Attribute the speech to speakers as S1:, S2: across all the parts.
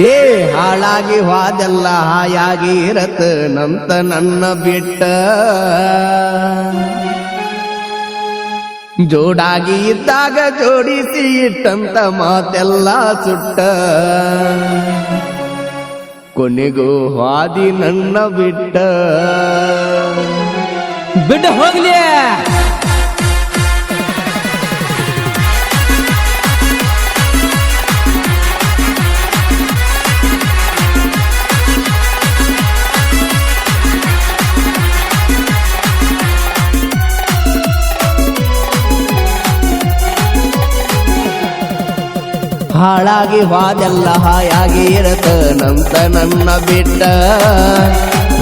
S1: ಏ, ಹಾಳಾಗಿ ಹಾದೆಲ್ಲ ಹಾಯಾಗಿ ಇರತ ನಂತ ನನ್ನ ಬಿಟ್ಟ. ಜೋಡಾಗಿ ಇದ್ದಾಗ ಜೋಡಿಸಿ ಇಟ್ಟಂತ ಮಾತೆಲ್ಲ ಸುಟ್ಟ. ಕೊನೆಗೂ ಹಾದಿ ನನ್ನ ಬಿಟ್ಟ.
S2: ಬಿಡ ಹೋಗ್ಲಿ.
S1: ಹಾಳಾಗಿ ಹೋದೆಲ್ಲ ಹಾಯಾಗಿ ಇರತ. ನಂತ ನನ್ನ ಬಿಟ್ಟ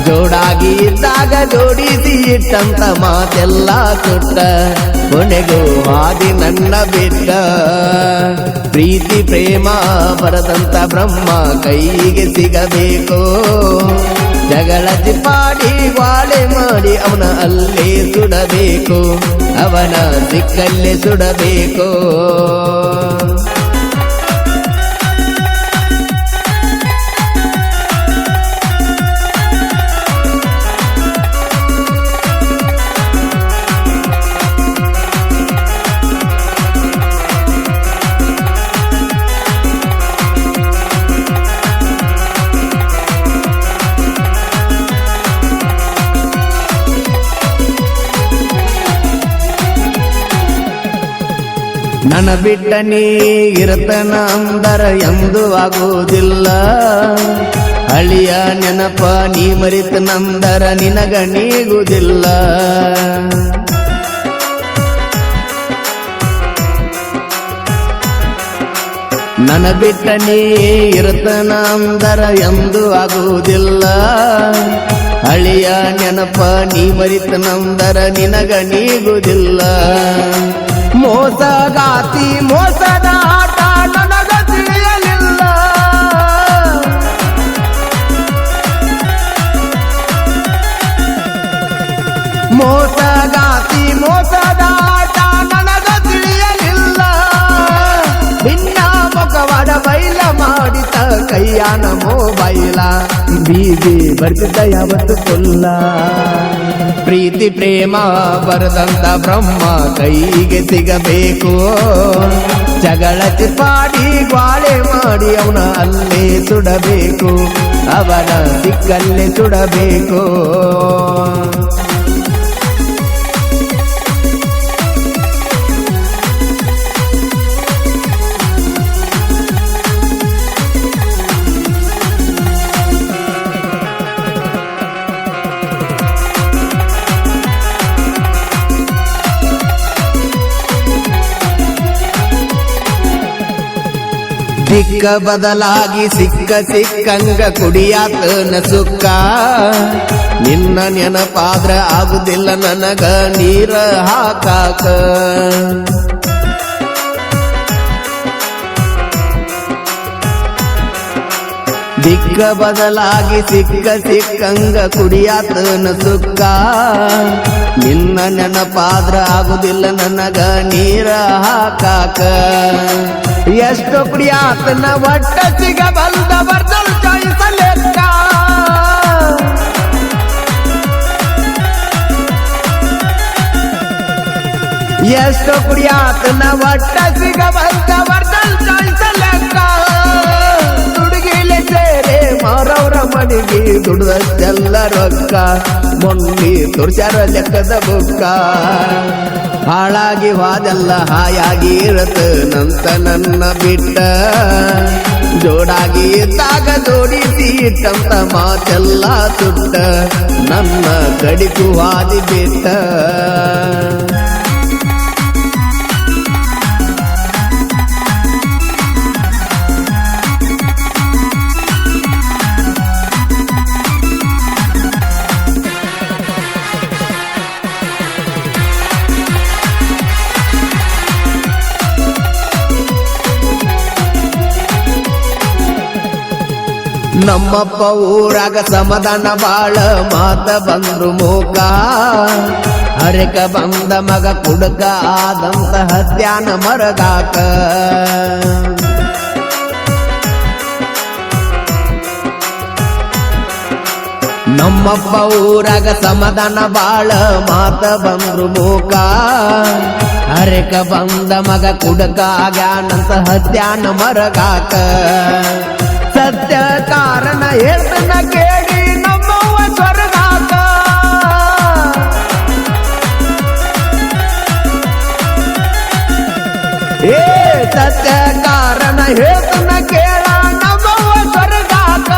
S1: ಜೋಡಾಗಿ ಇದ್ದಾಗ ಜೋಡಿಸಿ ಇಟ್ಟಂತ ಮಾತೆಲ್ಲ ಸುಟ್ಟ. ಕೊನೆಗೂ ಹಾದಿ ನನ್ನ ಬಿಟ್ಟ. ಪ್ರೀತಿ, ಪ್ರೇಮ ಬರದಂತ ಬ್ರಹ್ಮ ಕೈಗೆ ಸಿಗಬೇಕು. ಜಗಳ ಮಾಡಿ ವಾಳೆ ಮಾಡಿ ಅವನ ಅಲ್ಲೇ ಸುಡಬೇಕು. ಅವನ ಸಿಕ್ಕಲ್ಲೇ ಸುಡಬೇಕು. ನನ್ನ ಬಿಟ್ಟ ನೀ ಇರತನ ಅಂದರ ಎಂದು ಆಗುವುದಿಲ್ಲ. ಅಳಿಯ ನೆನಪ ನೀ ಮರಿತ ನಂದರ ನಿನಗ ನೀಗುವುದಿಲ್ಲ. ನನ್ನ ಬಿಟ್ಟ ನೀ ಇರತನ ಅಂದರ ಎಂದು ಆಗುವುದಿಲ್ಲ. ಅಳಿಯ ನೆನಪ ನೀ ಮರಿತ ನಂದರ ನಿನಗ ನೀಗುವುದಿಲ್ಲ. ಮೋಸಗಾತಿ ಮೋಸದ ಆಟ ನನಗ ತಿಳಿಯಲಿಲ್ಲ. ಮೋಸಗಾತಿ ಮೋಸದ ಕೈಯಾನ ಮೊಬೈಲ, ಬೀದಿ ಬರ್ತಿದ್ದ ಯಾವತ್ತು ಕೊಲ್ಲ. ಪ್ರೀತಿ, ಪ್ರೇಮ ಬರದಂತ ಬ್ರಹ್ಮ ಕೈಗೆ ಸಿಗಬೇಕು. ಜಗಳ ಚಿಪಾಡಿ ಗ್ವಾಳೆ ಮಾಡಿ ಅವನ ಅಲ್ಲೇ ಸುಡಬೇಕು. ಅವನ ದಿಕ್ಕಲ್ಲೇ ಸುಡಬೇಕು. ದಿಕ್ಕ ಬದಲಾಗಿ ಸಿಕ್ಕ ಸಿಕ್ಕಂಗ ಕುಡಿಯಾತನ ಸುಕ್ಕ. ನಿನ್ನ ನೆನಪಾದ್ರ ಆಗುದಿಲ್ಲ ನನಗ ನೀರ ಹಾಕಾಕ. ದಿಕ್ಕ ಬದಲಾಗಿ ಸಿಕ್ಕ ಸಿಕ್ಕಂಗ ಕುಡಿಯಾತನ ಸುಕ್ಕ. ನಿನ್ನ ನೆನಪಾದ್ರ ಆಗುದಿಲ್ಲ ನನಗ ನೀರ ಹಾಕಾಕ. ಎಷ್ಟು ಕುಡಿಯಾತನ ಒಟ್ಟ ಸಿಗಬಲ್ದ ಬರ್ದಲ್ ಚಾಯಿಸ ಲೆಕ್ಕ ಎಷ್ಟು ಕುಡಿಯಾತನ ಒಟ್ಟ ಸಿಗಬಲ್ದ ಬರ್ದಲ್ ಚಾಯಿಸ ಲೆಕ್ಕ ದುಡುಗಿಲೆ ಸೇರೆ ಮಾರವ್ರ ಮನೆಗೆ ದುಡ್ದಷ್ಟೆಲ್ಲ ರೊಕ್ಕ, ಮೊನ್ನಿ ತುರ್ಸ್ಯಾರ ಲೆಕ್ಕದ ಬುಕ್ಕ. ಹಾಳಾಗಿ ವಾದೆಲ್ಲ ಹಾಯಾಗಿ ಇರತ ನಂತ ನನ್ನ ಬಿಟ್ಟ ಜೋಡಾಗಿ ಇದ್ದಾಗ ಜೋಡಿಸಿ ಇಟ್ಟಂತ ಮಾತೆಲ್ಲ ತುಟ್ಟ. ನನ್ನ ಕಡಿಕು ವಾದಿ ಬಿಟ್ಟ. ನಮ್ಮಪ್ಪ ಊರಾಗ ಸಮಾಧಾನ ಬಾಳ, ಮಾತ ಬಂದ್ರು ಮೂಕ. ಹರಕ ಬಂದ ಮಗ ಕುಡಕ, ಆದಂತ ಹತ್ಯಾನ ಮರಗಾಕ. ನಮ್ಮಪ್ಪ ಊರಾಗ ಸಮಾಧಾನ ಬಾಳ, ಮಾತ ಬಂದ್ರು ಮೂಕ. ಹರಕ ಬಂದ ಮಗ ಕುಡಕ, ಆಗ್ಯಾನಂತ ಹತ್ಯಾನ ಮರಗಾಕ. ಸತ್ಯ ಕಾರಣ ಹೇಳ್ತನ ಕೇಳಿ ನಮ್ಮವ್ವ ಸ್ವರ್ಗಾತ. ಏ ಸತ್ಯ ಕಾರಣ ಹೇಳ್ತನ ಕೇಳ ನಮ್ಮವ್ವ ಸ್ವರ್ಗಾತ.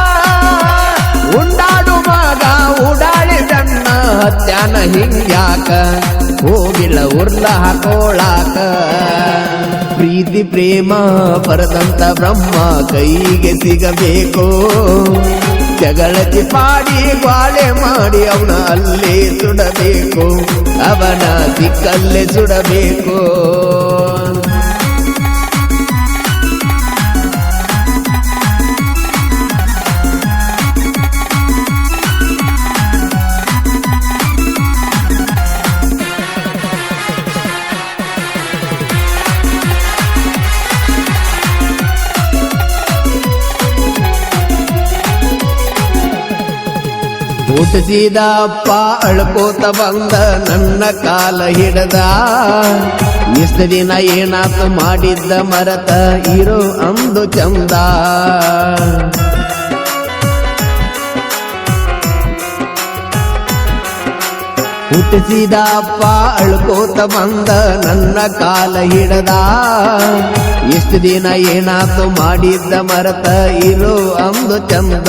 S1: ಉಂಡಾಡು ಮಗ ಉಡಾಳಿದಣ್ಣ ಹತ್ಯಾನ ಹಿಂಗ್ಯಾಕ. ಹೋಗಿಲ್ಲ ಉರ್ಲ ಹಾಕೋಳಾಕ. ಪ್ರೀತಿ, ಪ್ರೇಮ ಪರದಂತ ಬ್ರಹ್ಮ ಕೈಗೆ ಸಿಗಬೇಕು. ಜಗಳತಿ ಪಾಡಿ ಗ್ವಾಳೆ ಮಾಡಿ ಅವನ ಅಲ್ಲೇ ಸುಡಬೇಕು. ಅವನ ದಿಕ್ಕಲ್ಲೇ ಸುಡಬೇಕು. ಹುಟ್ಟಿಸಿದ ಅಪ್ಪ ಅಳ್ಕೋತ ಬಂದ ನನ್ನ ಕಾಲ ಹಿಡದ. ಇಷ್ಟ ದಿನ ಏನಾತು ಮಾಡಿದ್ದ ಮರತ ಇರೋ ಅಂದು ಚಂದ. ಹುಟ್ಟಿಸಿದ ಅಪ್ಪ ಅಳ್ಕೋತ ಬಂದ ನನ್ನ ಕಾಲ ಹಿಡದ. ಎಷ್ಟು ದಿನ ಏನಾತು ಮಾಡಿದ್ದ ಮರತ ಇರೋ ಅಂದು ಚಂದ.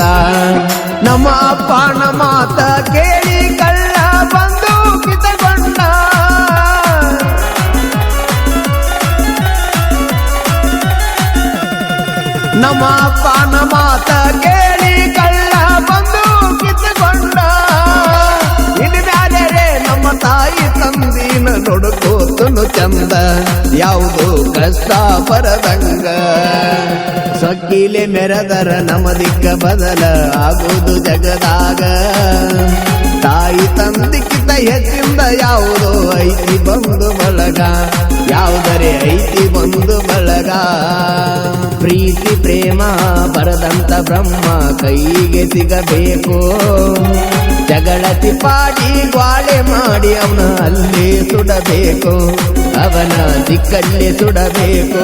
S1: ನಮ್ಮ ಅಪ್ಪ ಮಾತ ಕೇಳಿ ಕಳ್ಳ ಬಂದು ಕಿತಗೊಂಡ. ನಮ್ಮ ಅಪ್ಪ ಮಾತ ಕೇಳಿ ಸೊಕ್ಕಿಲೆ ಮೆರದರ ನಮದಿಕ್ಕ ದಿಕ್ಕ ಬದಲ ಆಗುವುದು ಜಗದಾಗ. ತಾಯಿ ತಂದಿಕ್ಕಿಂತ ಹೆಚ್ಚಿಂದ ಯಾವುದೋ ಐತಿ ಬಂದು ಬಳಗ. ಯಾವುದರೆ ಐತಿ ಬಂದು ಬಳಗ. ಪ್ರೀತಿ, ಪ್ರೇಮ, ಬರದಂತ ಬ್ರಹ್ಮ ಕೈಗೆ ಸಿಗಬೇಕು. ಜಗಳತಿ ಪಾಡಿ ಗ್ವಾಳೆ ಮಾಡಿ ಅವನ ಅಲ್ಲೇ ಸುಡಬೇಕು. ಅವನ ದಿಕ್ಕಲ್ಲೇ ಸುಡಬೇಕು.